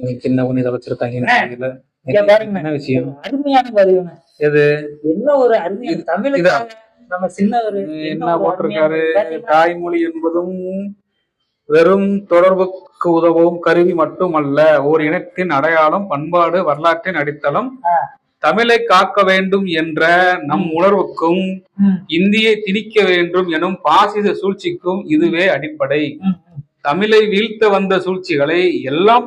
இன்னைக்கு என்ன பண்ணி இதை வச்சிருக்காங்கன்னு அண்ணே, தெரியல. இங்க பாருங்க. என்ன விஷயம்? அருமையான பதிவுங்க எது? என்ன ஒரு அருமையான தமிழுக்காக நம்ம சின்ன ஒரு என்ன போட்டிருக்காரு அருமையான பாத்தீங்களா? தாய்மொழி என்பதும் வெறும் தொடர்புக்கு உதவும் கருவி மட்டுமல்ல ஓர் இனத்தின் அடையாளம் பண்பாடு வரலாற்றின் அடித்தளம். தமிழை காக்க வேண்டும் என்ற நம் உணர்வுக்கும் இந்தியை திணிக்க வேண்டும் எனும் பாசித சூழ்ச்சிக்கும் இதுவே அடிப்படை. தமிழை வீழ்த்த வந்த சூழ்ச்சிகளை எல்லாம்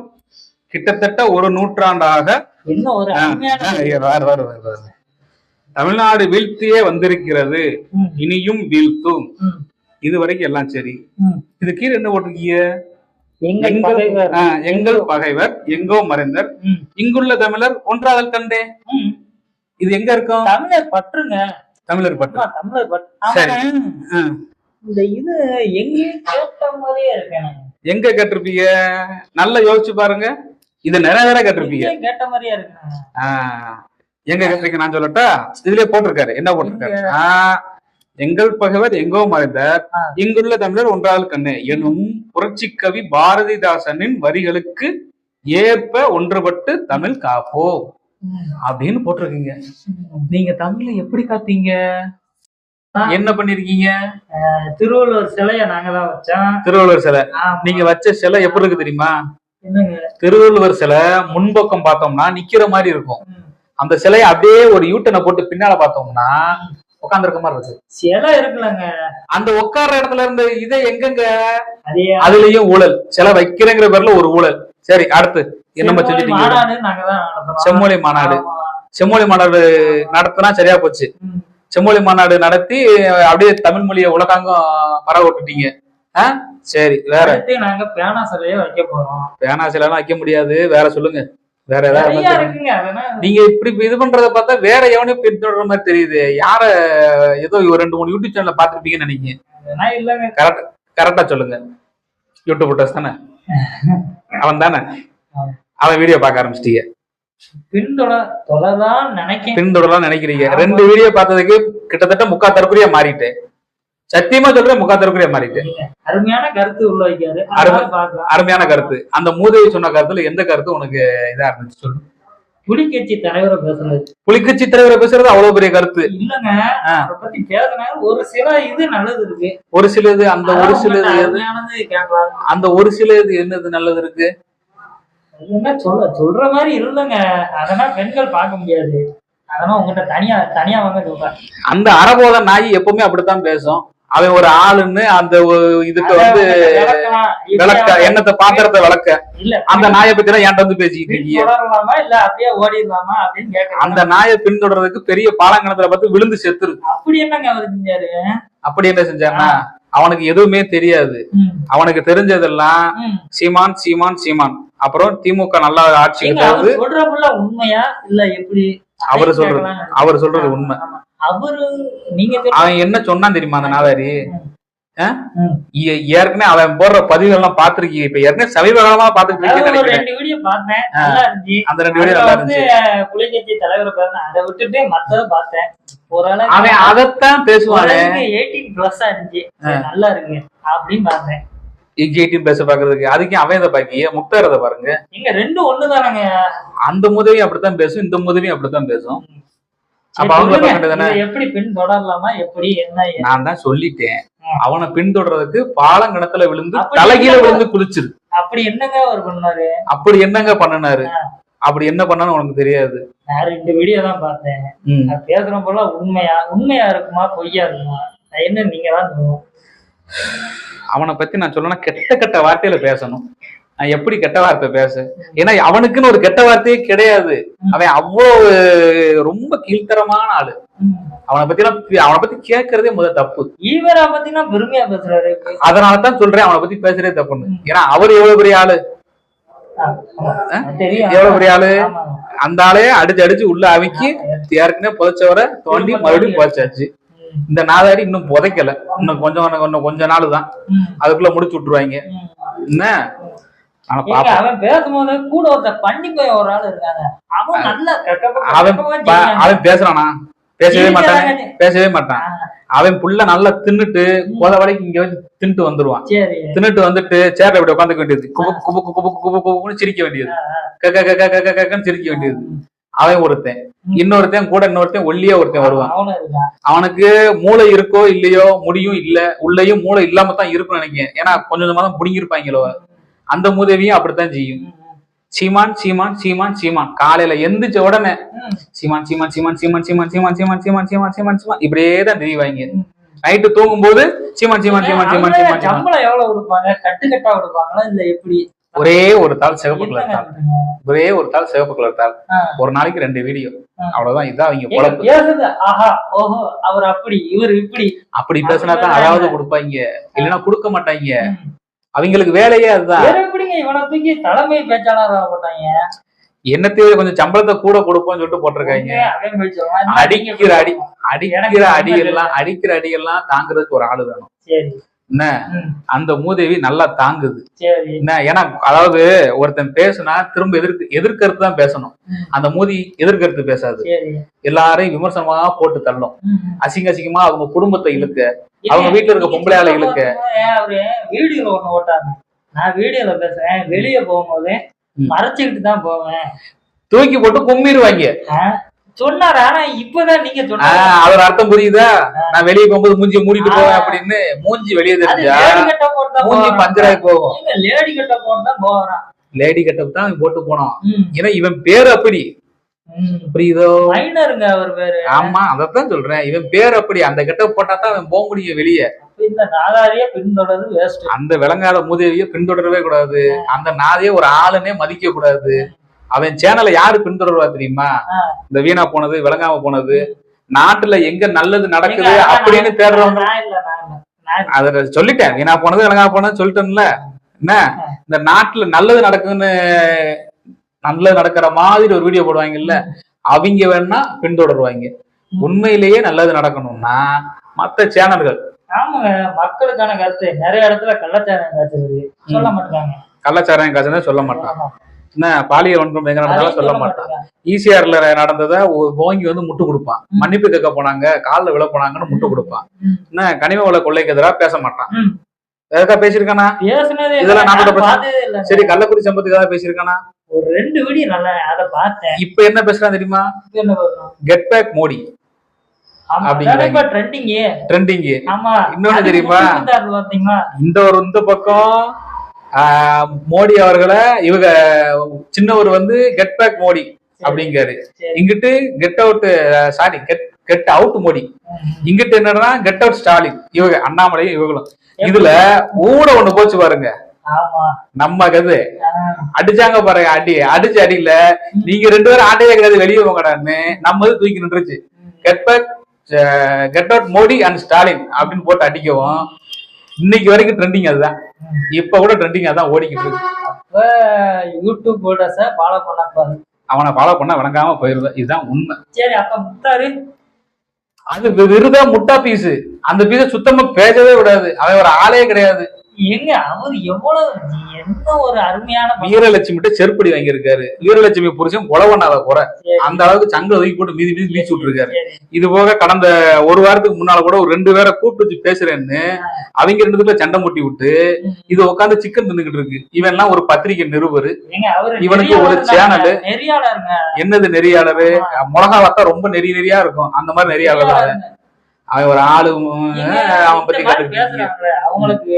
கிட்டத்தட்ட ஒரு நூற்றாண்டாக. தமிழ்நாடு வீழ்த்தியே வந்திருக்கிறது. இனியும் வீழ்த்தும். இது வரைக்கும் எல்லாம் சரி. இது கீழே என்ன போட்டிருக்கீங்க? எங்கள் பகைவர். எங்கோ மறைந்தர். இங்குள்ள தமிழர் ஒன்றாதல் கண்டே. இது எங்க இருக்கும்? தமிழர் பற்றுங்க. தமிழர் ஆமா, தமிழர் பற்று. இந்த இது எங்கேயும் கேட்ட மாதிரியே இருக்கேன் எங்க கேட்டிருப்பீங்க? நல்லா யோசிச்சு பாருங்க. இது நிறைய தடவை கேட்டிருப்பீங்க. கேட்ட மாதிரியே இருக்கேன் ஆ, எங்க கேட்டிருக்கீங்க? நான் சொல்லட்டா இதுலயே போட்டிருக்காரு. என்ன போட்டிருக்காரு? எங்கள் பகைவர் எங்கோ மறைந்தார். இங்குள்ள தமிழர் ஒன்றால் கண்ணு. எனும் புரட்சி கவி பாரதிதாசனின் வரிகளுக்கு ஏற்ப ஒன்றுபட்டு தமிழ் காப்போம் ம், அப்படின்னு போட்டிருக்கீங்க. நீங்க தமிழை எப்படி காத்தீங்க. என்ன பண்ணிருக்கீங்க? திருவள்ளுவர் சிலைய நாங்க தான் வச்சோம். திருவள்ளுவர் சிலை. நீங்க வச்ச சிலை எப்படி இருக்கு தெரியுமா? திருவள்ளுவர் சிலை முன்பக்கம் பார்த்தோம்னா நிக்கிற மாதிரி இருக்கும். அந்த சிலையை அப்படியே ஒரு யூட்டனை போட்டு பின்னால பார்த்தோம்னா உட்கார்ந்திருக்க மாதிரி இருக்கு. சிலை இருக்குல்லங்க. அந்த உட்கார்ற இடத்துல இருந்த இதை எங்கெங்க? அதே அதுலயும் ஊழல். சிலை வைக்கிறேங்கிற பேர்ல ஒரு ஊழல். சரி அடுத்து செம்மொழி செஞ்சுட்டீங்க. செம்மொழி மாநாடு. செம்மொழி மாநாடு நடத்தினா சரியா போச்சு. செம்மொழி மாநாடு நடத்தி அப்படியே தமிழ் மொழியை உலகாங்கம் பரவ விட்டுட்டீங்க? சரி வேற. நாங்க பேனா சிலைய வைக்க போறோம். பேனா சிலைலாம் வைக்க முடியாது. வேற சொல்லுங்க. வேற ஏதாவது நீங்க இப்படி இது பண்றத பார்த்தா வேற எவனையும் பின்தொடர மாதிரி தெரியுது. யார ஏதோ ரெண்டு மூணு யூடியூப் சேனல்ல பாத்திருப்பீங்கன்னு இல்லங்க. கரெக்ட் கரெக்டா சொல்லுங்க. யூடியூப் போட்டஸ் தானே? அவன் தானே. அவன் வீடியோ பார்க்க ஆரம்பிச்சிட்டீங்க பின்தொட தொலைதான் நினைக்க பின்தொடரலாம் நினைக்கிறீங்க. ரெண்டு வீடியோ பார்த்ததுக்கு கிட்டத்தட்ட முக்கா தற்கொலையா மாறிட்டேன். சத்தியமா சொல்றேன் முக்கா தற்கொலையா மாறிட்டேன் அருமையான கருத்து உள்ள வைக்காரு. அதனால அருமையான கருத்து. அந்த மூதேவி சொன்ன கருத்துல எந்த கருத்து உனக்கு இதா இருந்துச்சு சொல்லு. புலிக்கட்சி தலைவரை பேசுனது புலிக்கட்சி தலைவரை பேசுறது அவ்வளவு பெரிய கருத்து. இல்லங்க பத்தி பேசினா ஒரு சில இது நல்லது இருக்கு. ஒரு சிலது அந்த ஒரு அருமையானது கேட்கலாம். அந்த ஒரு சிலது என்னது நல்லது இருக்கு? சொல்ல சொல்ற மாதிரி இல்லைங்க. அதெல்லாம் பெண்கள் பார்க்க முடியாது. அதெல்லாம் உங்ககிட்ட தனியா தனியா வாங்க சொல்றேன். அந்த அறபோத நாய் எப்பவுமே அப்படித்தான் பேசும். அவன் ஒரு ஆளுன்னு அந்த இதுக்கு வந்து. விளக்க எண்ணத்தை பாத்திரத்தை விளக்க? இல்ல. அந்த நாயை பத்தி எல்லாம் என்கிட்ட வந்து பேசிக்கிட்டு இருக்கீங்க அந்த நாயை பின்தொடர்றதுக்கு பெரிய பாலங்கணத்துல பார்த்து விழுந்து செத்துரு. அப்படி என்னங்க அவர் செஞ்சாரு? அப்படி என்ன செஞ்சான்னா அவனுக்கு எதுவுமே தெரியாது. அவனுக்கு தெரிஞ்சதெல்லாம். சீமான் சீமான் சீமான். அப்புறம் திமுக நல்லா ஆட்சிக்கு அவர் சொல்றதுல உண்மையா? இல்ல எப்படி? அவரு சொல்றது அவர் சொல்றது உண்மை. அவரு நீங்க அவன் என்ன சொன்னான் தெரியுமா அந்த நாதாரி? ஏற்கனவே அவன் போடுற பதிவுகள் எல்லாம் பாத்துருக்கீங்க இப்ப ஏற்கனவே சமீப காலமா நினைக்கிறேன். ரெண்டு வீடியோ பார்த்தேன். அந்த ரெண்டு வீடியோ நல்லா இருந்துச்சு. புலிகட்சி தலைவரை அதை விட்டுட்டு மத்தத பார்த்தேன். அவன் அதைத்தான் பேசுவானே. எயிட்டீன் பிளஸ்ஸா இருந்துச்சு. நல்லா இருக்கு அப்படின்னு பார்த்தேன். எயிட்டீன் பேச பாக்குறதுக்கு அதுக்கு அவன் இதை பாக்கிய முக்தார் பாருங்க. இங்க ரெண்டும் ஒண்ணுதானங்க. அந்த முதவியும் அப்படித்தான் பேசும் இந்த முதவியும் அப்படித்தான் பேசும். எப்படி பின் தொடரலாமா எப்படி என்ன? நான் தான் சொல்லிட்டேன். அவனை பின்தொடர்றதுக்கு பாலங்கணத்துல விழுந்து தலைகீழ. விழுந்து குளிச்சிரு அப்படி என்னங்க அவர் பண்ணாரு? அப்படி என்னங்க பண்ணுனாரு? அப்படி என்ன பண்ணான்னு உனக்கு தெரியாது. நான் ரெண்டு வீடியோ தான் பார்த்தேன். நான் பேசுற போல உண்மையா உண்மையா இருக்குமா பொய்யா இருக்குமா? என்ன நீங்க தான் அவனை பத்தி நான் சொல்லணும்னா கெட்ட கெட்ட வார்த்தையில பேசணும். எப்படி கெட்ட வார்த்தை பேச? ஏன்னா அவனுக்குன்னு ஒரு கெட்ட வார்த்தையே கிடையாது. அவன் அவ்வளவு ரொம்ப கீழ்த்தரமான ஆளு. அவனை பத்தி எல்லாம் அவனை பத்தி கேட்கறதே முதல் தப்பு. ஈவரா பாத்தீங்கன்னா பெருமையா பேசுறாரு அதனாலதான் சொல்றேன் அவனை பத்தி பேசுறதே தப்புன்னு. ஏன்னா அவர் எவ்வளவு பெரிய ஆளு? எவ்வளவு பெரிய ஆளு. அந்த ஆளே அடிச்சு அடிச்சு உள்ள அமைக்கி ஏற்கனவே புதைச்சவரை தோண்டி மறுபடியும் புதைச்சாச்சு. இந்த நாதாரி இன்னும் புதைக்கல. இன்னும் கொஞ்சம் இன்னும் கொஞ்ச நாள் தான். அதுக்குள்ள முடிச்சு விட்டுருவாங்க. என்ன? அவன் பேசும்போது கூட ஒருத்த பண்ணி போய் ஒரு ஆள் இருக்காங்க. அவன் நல்ல கெட்ட பக்கம் அவன் கெட்டவன் ப- செய்றாங்க. அவன் பேசுறானா? பேசவே மாட்டான். பேசவே மாட்டான். அவன் புள்ள நல்லா தின்னுட்டு போத வரைக்கும் இங்க வந்து தின்னுட்டு வந்துருவான். தின்னுட்டு வந்துட்டு சேர்ல இப்படி உட்காந்துக்க வேண்டியது. குபு குபு குபு குபு குபு குபுன்னு சிரிக்க வேண்டியது. கக்க கக்க கக்க கக்கன்னு சிரிக்க வேண்டியது. அவன் ஒருத்தன். இன்னொருத்தன் கூட இன்னொருத்தன் ஒல்லியா ஒருத்தன் வருவான். அவனுக்கு மூளை இருக்கோ இல்லையோ முடியும் இல்ல உள்ளேயும் மூளை இல்லாம தான் இருக்கும்னு நினைக்கிறேன். ஏன்னா கொஞ்சம் கொஞ்சமா தான் புடுங்கிருப்பாங்களோ அந்த மூதேவியும் அப்படித்தான் செய்யும் சீமான் சீமான் சீமான் சீமான் காலையில எந்திரிச்ச உடனே சீமான் சீமான் சீமான் சீமான் சீமான் சீமான் சீமான் சீமான் சீமான் சீமான் சீமான் இப்படியே தான் தெரிவாங்க. நைட்டு தூங்கும் போது சீமான் சீமான் சீமான் சீமான் சீமான் சம்பளம் எவ்வளவு கொடுப்பாங்க கட்டு கட்டா கொடுப்பாங்களா இல்ல எப்படி ஒரே ஒரு தாள் சிவப்பு கலர் தாள்? ஒரே ஒரு தாள் சிவப்பு கலர் தாள். ஒரு நாளைக்கு ரெண்டு வீடியோ. அவ்வளவுதான் இதான் அவங்க பொழப்பு ஆஹா ஓஹோ அவர் அப்படி இவர் இப்படி அப்படி பேசினா தான் அதாவது கொடுப்பாங்க இல்லைன்னா கொடுக்க மாட்டாங்க. அவங்களுக்கு வேலையே அதுதான். இவனை தூக்கி தலைமை பேச்சாளர் போட்டாங்க? என்னத்தையே கொஞ்சம் சம்பளத்தை கூட கொடுப்போம்னு சொல்லிட்டு போட்டிருக்காங்க. அடிக்கிற அடி அடிக்கிற அடி எல்லாம் அடிக்கிற அடி எல்லாம் தாங்குறதுக்கு ஒரு ஆளு வேணும். என்ன? அந்த மூதேவி நல்லா தாங்குது. என்ன? ஏன்னா அதாவது ஒருத்தன் பேசுனா திரும்ப எதிர்க்கு எதிர்கருத்து தான் பேசணும். அந்த மூதி எதிர்கருத்து பேசாது. எல்லாரையும் விமர்சனமா போட்டு தள்ளும். அசிங்க அசிங்கமா அவங்க குடும்பத்தை இழுக்க அவங்க வீட்டுல இருக்க நீங்க பொம்பளை சொல்லும் ஆளுகளுக்கு. போது அவரு வீடியோல ஒண்ணு ஓட்டாங்க நான் வீடியோல பேசுறேன். வெளிய போகும்போது. மறைச்சுக்கிட்டு தான் போவேன். தூக்கி போட்டு கும்மிடுவாங்க. ஆ, சொன்னாரு ஆனா இப்பதான் நீங்க சொன்னாரு அவர் அர்த்தம் புரியுதா? நான் வெளியே போகும்போது மூஞ்சி மூடிட்டு போவேன் அப்படின்னு மூஞ்சி வெளியே தெரிஞ்சா மூஞ்சி. பஞ்சராய் போகும். லேடி கட்ட போட்டு போறான் லேடி கட்டப் தான் போட்டு போனான். ம், ஏன்னா இவன் பேர் அப்படி. புரியுதோ? மைனருங்க அவர் பேரு. ஆமா அதத்தான் சொல்றேன். இவன் பேர் அப்படி. அந்த கெட்டப் போட்டா தான் அவன் போக முடியும் வெளியே. இந்த நாதாரியே பின்தொடர்றது வேஸ்ட் அந்த விளங்காத மூதேவியை பின்தொடரவே கூடாது. அந்த நாதையே ஒரு ஆளுனே மதிக்க கூடாது அவன் சேனலை யாரு பின்தொடர்வா தெரியுமா. இந்த வீணா போனது விளங்காம போனது. நாட்டுல எங்க நல்லது நடக்குது அப்படின்னு தேடுறவங்க அத சொல்லிட்டேன். வீணா போனது விளங்காம போனது சொல்லிட்டேன்ல. என்ன? இந்த நாட்டுல நல்லது நடக்குதுன்னு நல்லது நடக்கிற மாதிரி ஒரு வீடியோ போடுவாங்கல்ல அவங்க வேணா பின்தொடருவாங்க. உண்மையிலேயே நல்லது நடக்கணும்னா மத்த சேனல்கள் ஆமாங்க மக்களுக்கான கருத்து. நிறைய இடத்துல கள்ளச்சாரம் காய்ச்சது சொல்ல மாட்டாங்க. கள்ளச்சாராயம் காசுன்னு சொல்ல மாட்டான் ஆமா. என்ன பாலியல் வன்கொடுமை எங்க நடந்தாலும் சொல்ல மாட்டான். ஈசிஆர்ல நடந்ததை ஓங்கி வந்து முட்டு கொடுப்பான். மன்னிப்பு கேட்க போனாங்க கால்ல விழ போனாங்கன்னு முட்டு கொடுப்பான். என்ன கனிம வள கொள்ளைக்கு எதிராக பேச மாட்டான். எதுக்கா பேசியிருக்கானா. இதெல்லாம் நாம. சரி கள்ளக்குறிச்சி சம்பத்துக்கு ஏதாவது பேசியிருக்கானா ஒரு ரெண்டு வீடியோ நல்லா அதை பார்த்தேன் இப்ப என்ன பேசுறான் தெரியுமா? Get back Modi. ட்ரெண்டிங் ஆமா இன்னொன்னு தெரியுமா? இந்த ஒரு இந்த பக்கம் மோடி அவர்களை இவங்க சின்னவர் வந்து கெட் பேக் மோடி அப்படிங்காரு சரி. இங்கிட்டு get out sorry get get out Modi. இங்கிட்டு என்னன்னா கெட் அவுட் ஸ்டாலின். இவங்க அண்ணாமலையும் இவங்களும். இதுல ஊட ஒண்ணு போச்சு பாருங்க. நம்ம கது. அடிச்சாங்க பாருங்க அடி அடிச்ச அடியில நீங்க ரெண்டு பேரும் ஆட்டையே கிடையாது வெளியே போங்கடான்னு நம்ம இது தூக்கி நின்றுச்சு. Get back get out Modi and Stalin அப்படின்னு போட்டு அடிக்கவும் இன்னைக்கு வரைக்கும் ட்ரெண்டிங் அதுதான். இப்ப கூட ட்ரெண்டிங் அதான் ஓடிக்கிட்டு இருக்கு. அப்ப யூடியூப் ஹோல்டர்ஸ ஃபாலோ பண்ணக்கூடாது அவனை ஃபாலோ பண்ண விளங்காம போயிருவேன் இதுதான் உண்மை. சரி அப்ப முத்தாரு அது விருதா முட்டா பீஸ் அந்த பீஸ சுத்தமா பேசவே விடாது அவன் ஒரு ஆளே கிடையாது. எங்க அவர் எவ்வளவு என்ன ஒரு அருமையான படம். வீரலட்சுமிட்ட செருப்படி வாங்கியிருக்காரு. வீரலட்சுமி புருஷன் பண்ணாத குறை அந்த அளவுக்கு சங்க ஒதுக்கி போட்டு மீதி மீதி மீச்சு விட்டுருக்காரு. இது போக கடந்த ஒரு வாரத்துக்கு முன்னால கூட ஒரு ரெண்டு பேரை கூப்பிட்டு பேசுறேன்னு அவங்க ரெண்டு பேர்ல சண்டை முட்டி விட்டு இது உட்காந்து சிக்கன் தின்னுகிட்டு இருக்கு. இவன் எல்லாம் ஒரு பத்திரிகை நிருபர். இவனுக்கு ஒரு சேனலு. என்னது நெறியாளரு? மிளகா வத்தா ரொம்ப நெறி நெறியா இருக்கும். அந்த மாதிரி நெறியாளர் அவன். ஒரு ஆளு அவன் பத்தி அவங்களுக்கு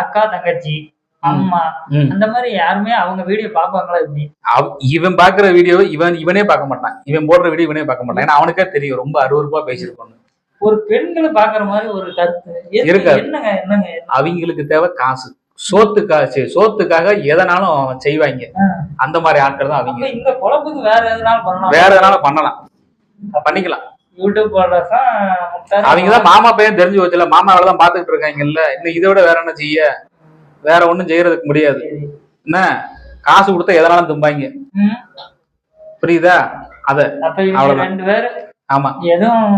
அக்கா தங்கச்சி அம்மா. அந்த மாதிரி யாருமே அவங்க வீடியோ பாப்பாங்களா இப்படி இவன் பாக்குற வீடியோவை இவன் இவனே பார்க்க மாட்டான். இவன் போடுற வீடியோ இவனே பார்க்க மாட்டான். ஏன்னா அவனுக்கே தெரியும். ரொம்ப அருவருப்பா பேசியிருக்கோம் ஒரு பெண்களை பாக்குற மாதிரி ஒரு கருத்து. இருக்காது. என்னங்க என்னங்க? அவங்களுக்கு தேவை காசு. சோத்துக்காச்சு சோத்துக்காக எதனாலும் செய்வாங்க. அந்த மாதிரி ஆட்கள் தான் அவங்க. இந்த பொழப்புக்கு வேற எதுனாலும் பண்ணலாம்? வேற எதனாலும் பண்ணலாம். பண்ணிக்கலாம். யூடியூப் போடுறதா அவங்க தான் மாமா பையன் தெரிஞ்சு வச்சுல மாமாவில தான் பாத்துக்கிட்டு இருக்காங்கல்ல. இன்னும் இதை விட வேற என்ன செய்ய? வேற ஒண்ணும் செய்யறதுக்கு முடியாது. என்ன? காசு கொடுத்தா எதனாலும் தும்பாங்க. புரியுதா? இவங்க அவ்வளவுதான். ஆமா. எதுவும்